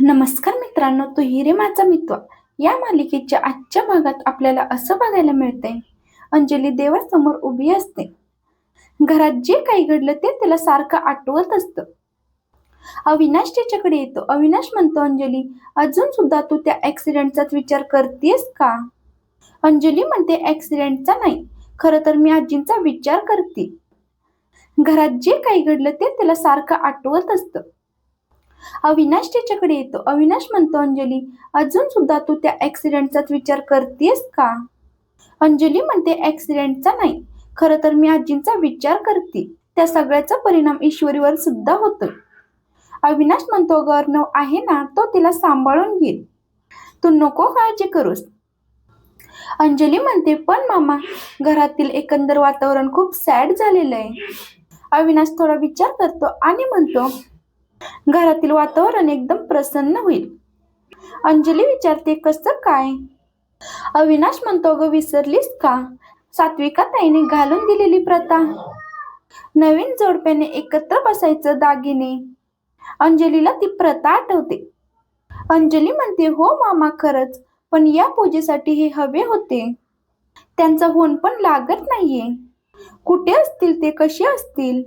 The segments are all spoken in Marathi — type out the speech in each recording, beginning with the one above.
नमस्कार मित्रांनो तो हिरे माझा मित्र. या मालिकेच्या आजच्या भागात आपल्याला असं बघायला मिळतंय अंजली देवासमोर उभी असते. घरात जे काही घडलं ते त्याला सारखं आठवत असतं. अविनाश त्याच्याकडे येतो. अविनाश म्हणतो अंजली अजून सुद्धा तू त्या ऍक्सिडेंटचाच विचार करतेस का? अंजली म्हणते ऍक्सिडेंटचा नाही. खरं तर मी आजींचा विचार करते. घरात जे काही घडलं ते त्याला सारखं आठवत असतं. अविनाश त्याच्याकडे येतो. अविनाश म्हणतो अंजली अजून सुद्धा तू त्या ऍक्सिडेंटचाच विचार करतेस का? अंजली म्हणते ऍक्सिडेंटचा नाही. खरं तर मी आजींचा विचार करते. त्या सगळ्याचा परिणाम ईश्वरीवर सुद्धा होतोय. अविनाश म्हणतो गर्णव आहे ना तो तिला सांभाळून घेईल. तू नको काळजी करूस. अंजली म्हणते पण मामा घरातील एकंदर वातावरण खूप सॅड झालेलं आहे. अविनाश थोडा विचार करतो आणि म्हणतो घरातील वातावरण एकदम प्रसन्न होईल. अंजली विचारते कसं काय? अविनाश म्हणतो ग विसरलीस का? सात्विका ताईने घालून दिलेली प्रथा. नवीन जोडप्याने एकत्र बसायचं दागिने. अंजलीला ती प्रथा आठवते. अंजली म्हणते हो मामा खरंच. पण या पूजेसाठी हे हवे होते. त्यांचा होण पण लागत नाहीये. कुठे असतील ते कसे असतील?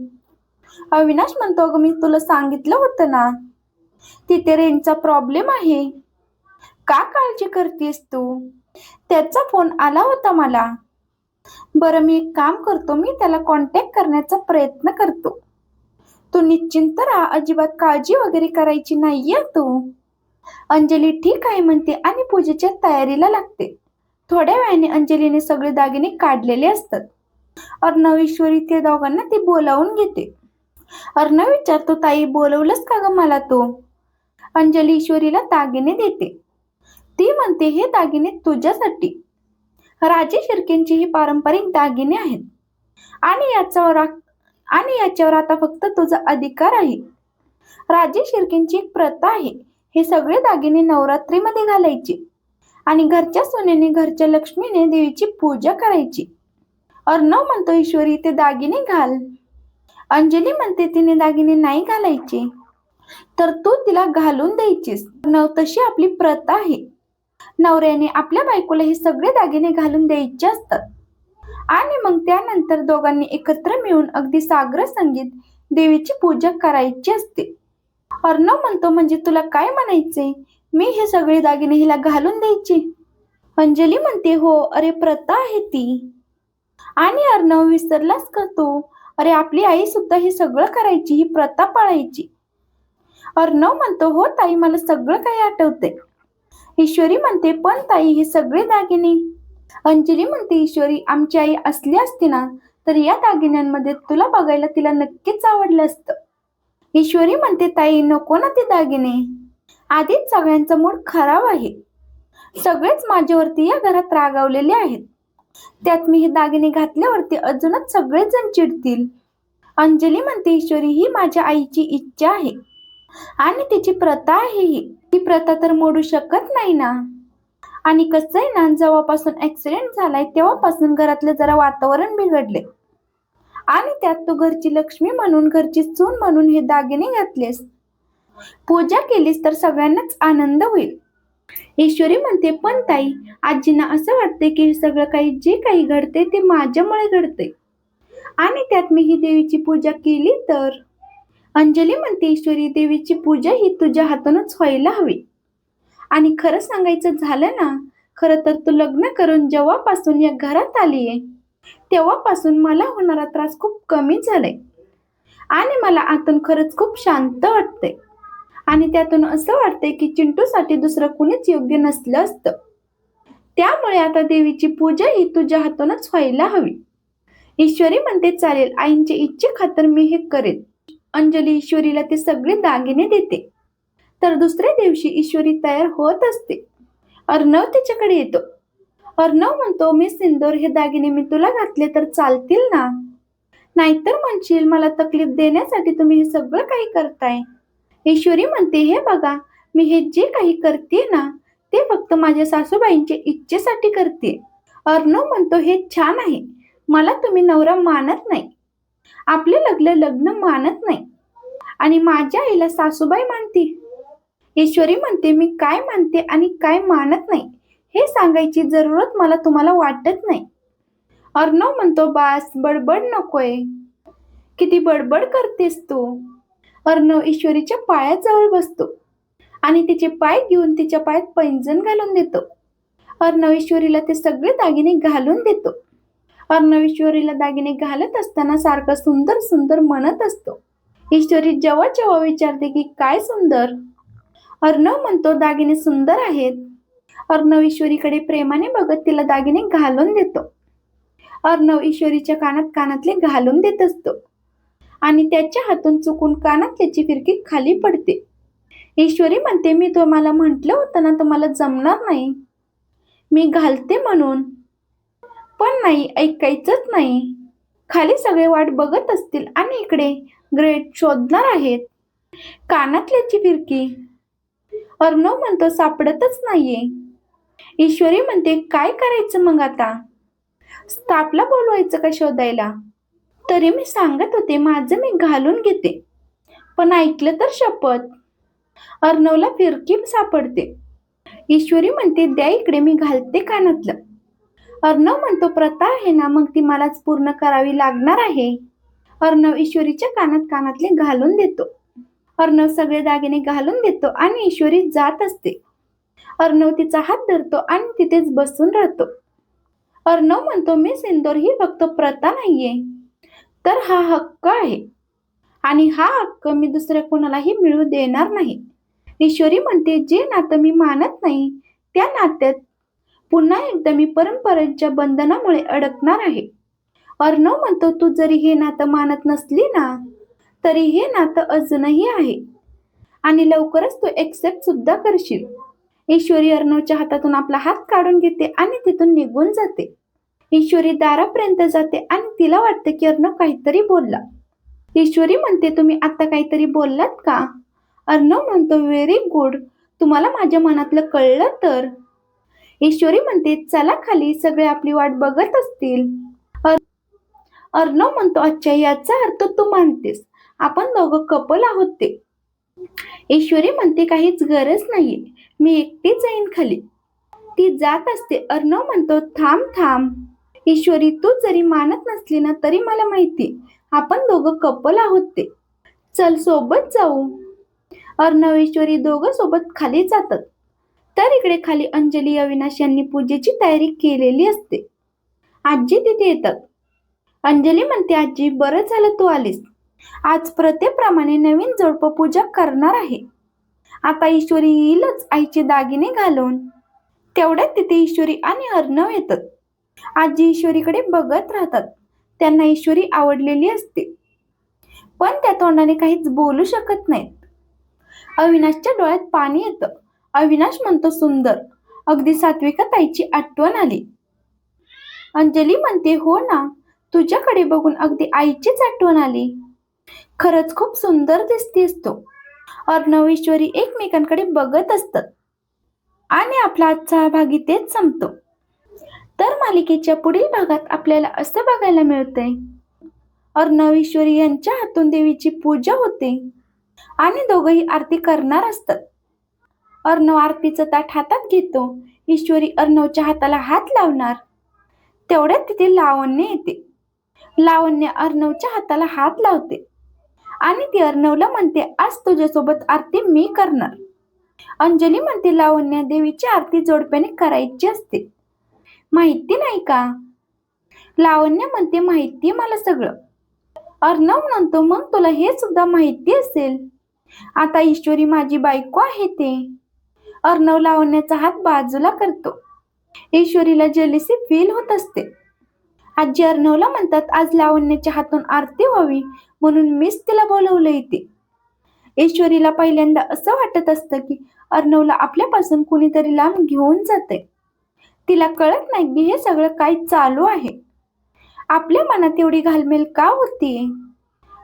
अविनाश म्हणतो अगं मी तुला सांगितलं होतं ना तिथे रेंजचा प्रॉब्लेम आहे. का काळजी करतेस तू? त्याचा फोन आला होता मला. बरं मी एक काम करतो मी त्याला कॉन्टॅक्ट करण्याचा प्रयत्न करतो. तू निश्चिंत राहा अजिबात काळजी वगैरे करायची नाहीये तू. अंजली ठीक आहे म्हणते आणि पूजेच्या तयारीला लागते. थोड्या वेळाने अंजलीने सगळे दागिने काढलेले असतात. अर्णव ईश्वरी ते दोघांना ती बोलावून घेते. अर्णव विचारतो ताई बोलवलंस का ग मला तू? अंजली ईश्वरीला दागिने देते. ती म्हणते हे दागिने तुझ्यासाठी. राजे शिर्केंची ही पारंपरिक दागिने आहेत. आणि याच्यावर आणि याच्यावर आता फक्त तुझा अधिकार आहे. राजे शिर्केंची एक प्रथा आहे. हे सगळे दागिने नवरात्रीमध्ये घालायचे. आणि घरच्या सोन्याने घरच्या लक्ष्मीने देवीची पूजा करायची. अर्णव म्हणतो ईश्वरी ते दागिने घाल. अंजली म्हणते तिने दागिने नाही घालायचे. तर तू तिला घालून द्यायचीस. नव तशी आपली प्रथा आहे. नवऱ्याने आपल्या बायकोला हे सगळे दागिने घालून द्यायचे असतात. आणि मग त्यानंतर दोघांनी एकत्र मिळून अगदी सागर संगीत देवीची पूजा करायची असते. अर्णव म्हणतो म्हणजे तुला काय म्हणायचे मी हे सगळे दागिने हिला घालून द्यायचे. अंजली म्हणते हो अरे प्रथा आहे ती. आणि अर्णव विसरलास का तू? अरे आपली आई सुद्धा हे सगळं करायची ही प्रथा पाळायची. अर्णव म्हणतो हो ताई मला सगळं काही आठवते ईश्वरी म्हणते पण ताई हे सगळे दागिने. अंजली म्हणते ईश्वरी आमची आई असली असती ना तर या दागिन्यांमध्ये तुला बघायला तिला नक्कीच आवडलं असतं. ईश्वरी म्हणते ताई नको ना ते दागिने. आधीच सगळ्यांचा मूड खराब आहे. सगळेच माझ्यावरती या घरात रागावलेले आहेत. त्यात मी हे दागिने घातल्यावरती अजूनच सगळेच जण चिडतील. अंजली म्हणते ईश्वरी ही माझ्या आईची इच्छा आहे. आणि तिची प्रथा आहे ही. ती प्रथा तर मोडू शकत नाही ना. आणि कसं आहे ना जेव्हापासून ऍक्सिडेंट झालाय तेव्हापासून घरातलं जरा वातावरण बिघडले आणि त्यात तू घरची लक्ष्मी म्हणून घरची चून म्हणून हे दागिने घातलेस. पूजा केलीस तर सगळ्यांनाच आनंद होईल. ईश्वरी म्हणते पण ताई आजींना असं वाटते की सगळं काही जे काही घडते ते माझ्यामुळे घडते आणि त्यात मी ही देवीची पूजा केली तर? अंजली म्हणते ईश्वरी देवीची पूजा ही तुझ्या हातूनच व्हायला हवी. आणि खरं सांगायचं झालं ना खरं तर तू लग्न करून जेव्हापासून या घरात आलीये तेव्हापासून मला होणारा त्रास खूप कमी झालाय. आणि मला आतून खरंच खूप शांत वाटते आणि त्यातून असं वाटतंय की चिंटूसाठी दुसरं कुणीच योग्य नसलं असतं. त्यामुळे आता देवीची पूजा ही तुझ्या हातूनच व्हायला हवी. ईश्वरी म्हणते चालेल आईंची इच्छे खातर मी हे करेन. अंजली ईश्वरीला ते सगळे दागिने देते. तर दुसऱ्या दिवशी ईश्वरी तयार होत असते. अर्णव तिच्याकडे येतो. अर्णव म्हणतो मी सिंदूर हे दागिने मी तुला घातले तर चालतील ना? नाहीतर म्हणशील मला तकलीफ देण्यासाठी तुम्ही हे सगळं काही करताय. ईश्वरी म्हणते हे बघा मी हे जे काही करते ना ते फक्त माझ्या सासूबाईंच्या इच्छेसाठी करते. अर्णव म्हणतो हे छान आहे. मला तुम्ही नवरा मानत नाही. आपले लग्न लग्न मानत नाही. आणि माझ्या आईला सासूबाई मानते. ईश्वरी म्हणते मी काय मानते आणि काय मानत नाही हे सांगायची जरूरत मला तुम्हाला वाटत नाही. अर्णव म्हणतो बास बडबड नकोय. किती बडबड करतेस तू. अर्णव ईश्वरीच्या पायाजवळ बसतो. आणि तिचे पाय घेऊन तिच्या पायात पैंजण घालून देतो. अर्णव ईश्वरीला ते सगळे दागिने घालून देतो. अर्णवेश्वरीला दागिने घालत असताना सारखं सुंदर सुंदर म्हणत असतो. ईश्वरी जेव्हा जेव्हा विचारते की काय सुंदर? अर्णव म्हणतो दागिने सुंदर आहेत. अर्णव ईश्वरीकडे प्रेमाने बघत तिला दागिने घालून देतो. अर्णव ईश्वरीच्या कानात कानातले घालून देत असतो. आणि त्याच्या हातून चुकून कानात त्याची फिरकी खाली पडते. ईश्वरी म्हणते मी तुम्हाला म्हटलं होतं ना तुम्हाला जमणार नाही. मी घालते म्हणून पण नाही ऐकायचंच नाही. खाली सगळे वाट बघत असतील आणि इकडे ग्रेट शोधणार आहेत. कानातल्याची फिरकी अर्णव म्हणतो सापडतच नाहीये. ईश्वरी म्हणते काय करायचं मग आता? स्टाफला बोलवायचं का शोधायला? तरी मी सांगत होते माझं मी घालून घेते. पण ऐकलं तर शपथ. अर्णवला फिरकी सापडते. ईश्वरी म्हणते द्या इकडे मी घालते कानातलं. अर्णव म्हणतो प्रथा आहे ना मग ती मलाच पूर्ण करावी लागणार आहे. अर्णव ईश्वरीच्या कानात कानातले घालून देतो. अर्णव सगळे दागिने घालून देतो आणि ईश्वरी जात असते. अर्णव तिचा हात धरतो आणि तिथेच बसून राहतो. अर्णव म्हणतो मी सिंदूर ही फक्त प्रथा नाहीये. तर हा हक्क आहे. आणि हा हक्क मी दुसऱ्या कोणालाही मिळू देणार नाही. ईश्वरी म्हणते जे नातं मी मानत नाही त्या नात्यात पुन्हा एकदा मी परंपरेच्या बंधनामुळे अडकणार आहे. अर्णव म्हणतो तू जरी हे नातं मानत नसली ना तरी हे नातं अजूनही आहे. आणि लवकरच तू एक्सेप्ट सुद्धा करशील. ईश्वरी अर्णवच्या हातातून आपला हात काढून घेते आणि तिथून निघून जाते. ईश्वरी दारापर्यंत जाते आणि तिला वाटते की अर्णव काहीतरी बोलला. ईश्वरी म्हणते तुम्ही आता काहीतरी बोललात का? अर्णव म्हणतो व्हेरी गुड. तुम्हाला माझ्या मनातलं कळलं तर? ईश्वरी म्हणते चला खाली सगळे आपली वाट बघत असतील. अर्णव म्हणतो अच्छा याचा अर्थ तू मानतेस. आपण दोघं कपल आहोत ते. ईश्वरी म्हणते काहीच गरज नाहीये. मी एकटी जाईन खाली. ती जात असते. अर्णव म्हणतो थांब थांब. ईश्वरी तू जरी मानत नसली ना तरी मला माहिती. आपण दोघं कपल आहोत ते. चल सोबत जाऊ. अर्णव ईश्वरी दोघं सोबत खाली जातात. तर इकडे खाली अंजली अविनाश यांनी पूजेची तयारी केलेली असते. आजी तिथे येतात. अंजली म्हणते आजी बरं झालं तू आलीस. आज प्रथेप्रमाणे नवीन जोडपं पूजा करणार आहे. आता ईश्वरी येईलच आईचे दागिने घालून. तेवढ्यात तिथे ईश्वरी आणि अर्णव येतात. आजी ईश्वरीकडे बघत राहतात. त्यांना ईश्वरी आवडलेली असते. पण त्या तोंडाने काहीच बोलू शकत नाहीत. अविनाशच्या डोळ्यात पाणी येतं. अविनाश म्हणतो सुंदर. अगदी सात्विका ताईची आठवण आली. अंजली म्हणते हो ना तुझ्याकडे बघून अगदी आईचीच आठवण आली. खरंच खूप सुंदर दिसतेस तो. अर्णव ईश्वरी एकमेकांकडे बघत असतात. आणि आपला आजचा भागी तेच संपतो. तर मालिकेच्या पुढील भागात आपल्याला असं बघायला मिळतंय. अर्णव ईश्वरी यांच्या हातून देवीची पूजा होते. आणि दोघंही आरती करणार असतात. अर्णव आरतीचं ताट हातात घेतो. ईश्वरी अर्णवच्या हाताला हात लावणार. तेवढ्यात तिथे लावण्य येते. लावण्य अर्णवच्या हाताला हात लावते. आणि ती अर्णवला म्हणते आज तुझ्यासोबत आरती मी करणार. अंजली म्हणते लावण्य देवीची आरती जोडप्याने करायची असते. माहिती नाही का? लावण्य म्हणते माहिती मला सगळं. अर्णव म्हणतो मग तुला हे सुद्धा माहिती असेल. आता ईश्वरी माझी बायको आहे ते. अर्णव लावण्याचा हात बाजूला करतो. ईश्वरीला जेलिसी फील होत असते. आजी अर्णवला म्हणतात आज लावण्याच्या हातून आरती व्हावी म्हणून मीच तिला बोलवलं इथे. ईश्वरीला पहिल्यांदा असं वाटत असतं की अर्णवला आपल्यापासून कुणीतरी लांब घेऊन जाते तिला कळत नाही की हे सगळं काय चालू आहे. आपल्या मनात एवढी घालमेल का होती?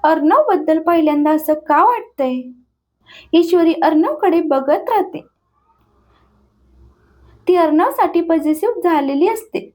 अर्णवबद्दल पहिल्यांदा असं का वाटतंय? ईश्वरी अर्णवकडे बघत राहते. ती अर्णवसाठी पॉझिटिव्ह झालेली असते.